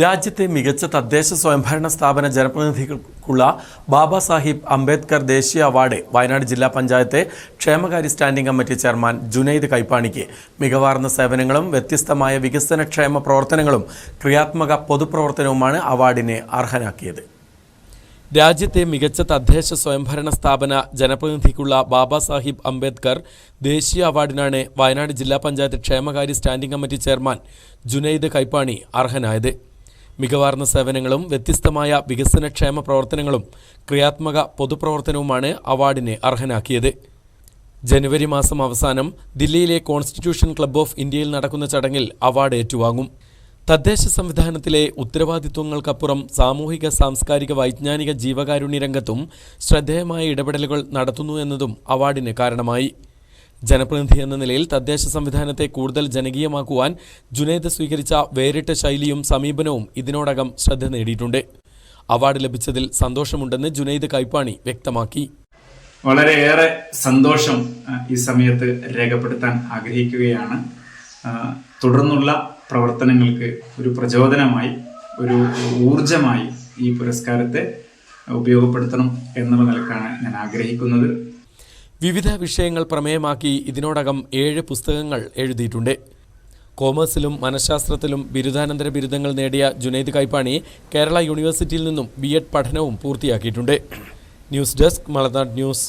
രാജ്യത്തെ മികച്ച തദ്ദേശ സ്വയംഭരണ സ്ഥാപന ജനപ്രതിനിധികൾക്കുള്ള ബാബാ സാഹിബ് അംബേദ്കർ ദേശീയ അവാർഡ് വയനാട് ജില്ലാ പഞ്ചായത്ത് ക്ഷേമകാര്യ സ്റ്റാൻഡിംഗ് കമ്മിറ്റി ചെയർമാൻ ജുനൈദ് കൈപ്പാണിക്ക്. മികവാർന്ന സേവനങ്ങളും വ്യത്യസ്തമായ വികസന ക്ഷേമ പ്രവർത്തനങ്ങളും ക്രിയാത്മക പൊതുപ്രവർത്തനവുമാണ് അവാർഡിനെ അർഹനാക്കിയത്. രാജ്യത്തെ മികച്ച തദ്ദേശ സ്വയംഭരണ സ്ഥാപന ജനപ്രതിനിധിക്കുള്ള ബാബാ സാഹിബ് അംബേദ്കർ ദേശീയ അവാർഡിനാണ് വയനാട് ജില്ലാ പഞ്ചായത്ത് ക്ഷേമകാര്യ standing committee chairman Junaid Kaippani അർഹനായത്. മികവാർന്ന സേവനങ്ങളും വ്യത്യസ്തമായ വികസനക്ഷേമ പ്രവർത്തനങ്ങളും ക്രിയാത്മക പൊതുപ്രവർത്തനവുമാണ് അവാർഡിനെ അർഹനാക്കിയത്. ജനുവരി മാസം അവസാനം ദില്ലിയിലെ കോൺസ്റ്റിറ്റ്യൂഷൻ ക്ലബ്ബ് ഓഫ് ഇന്ത്യയിൽ നടക്കുന്ന ചടങ്ങിൽ അവാർഡ് ഏറ്റുവാങ്ങും. തദ്ദേശ സംവിധാനത്തിലെ ഉത്തരവാദിത്വങ്ങൾക്കപ്പുറം സാമൂഹിക സാംസ്കാരിക വൈജ്ഞാനിക ജീവകാരുണ്യ രംഗത്തും ശ്രദ്ധേയമായ ഇടപെടലുകൾ നടത്തുന്നു എന്നതും അവാർഡിന് കാരണമായി. ജനപ്രതിനിധി എന്ന നിലയിൽ തദ്ദേശ സംവിധാനത്തെ കൂടുതൽ ജനകീയമാക്കുവാൻ ജുനൈദ് സ്വീകരിച്ച വേറിട്ട ശൈലിയും സമീപനവും ഇതിനോടകം ശ്രദ്ധ നേടിയിട്ടുണ്ട്. അവാർഡ് ലഭിച്ചതിൽ സന്തോഷമുണ്ടെന്ന് ജുനൈദ് കൈപ്പാണി വ്യക്തമാക്കി. വളരെയേറെ സന്തോഷം ഈ സമയത്ത് രേഖപ്പെടുത്താൻ ആഗ്രഹിക്കുകയാണ്. തുടർന്നുള്ള പ്രവർത്തനങ്ങൾക്ക് ഒരു പ്രചോദനമായി ഒരു ഊർജമായി ഈ പുരസ്കാരത്തെ ഉപയോഗപ്പെടുത്തണം എന്നുള്ള നിലക്കാണ് ഞാൻ ആഗ്രഹിക്കുന്നത്. വിവിധ വിഷയങ്ങൾ പ്രമേയമാക്കി ഇതിനോടകം ഏഴ് പുസ്തകങ്ങൾ എഴുതിയിട്ടുണ്ട്. കോമേഴ്സിലും മനഃശാസ്ത്രത്തിലും ബിരുദാനന്തര ബിരുദങ്ങൾ നേടിയ ജുനൈദ് കൈപ്പാണി കേരള യൂണിവേഴ്സിറ്റിയിൽ നിന്നും ബി പഠനവും പൂർത്തിയാക്കിയിട്ടുണ്ട്. News desk Malanad news.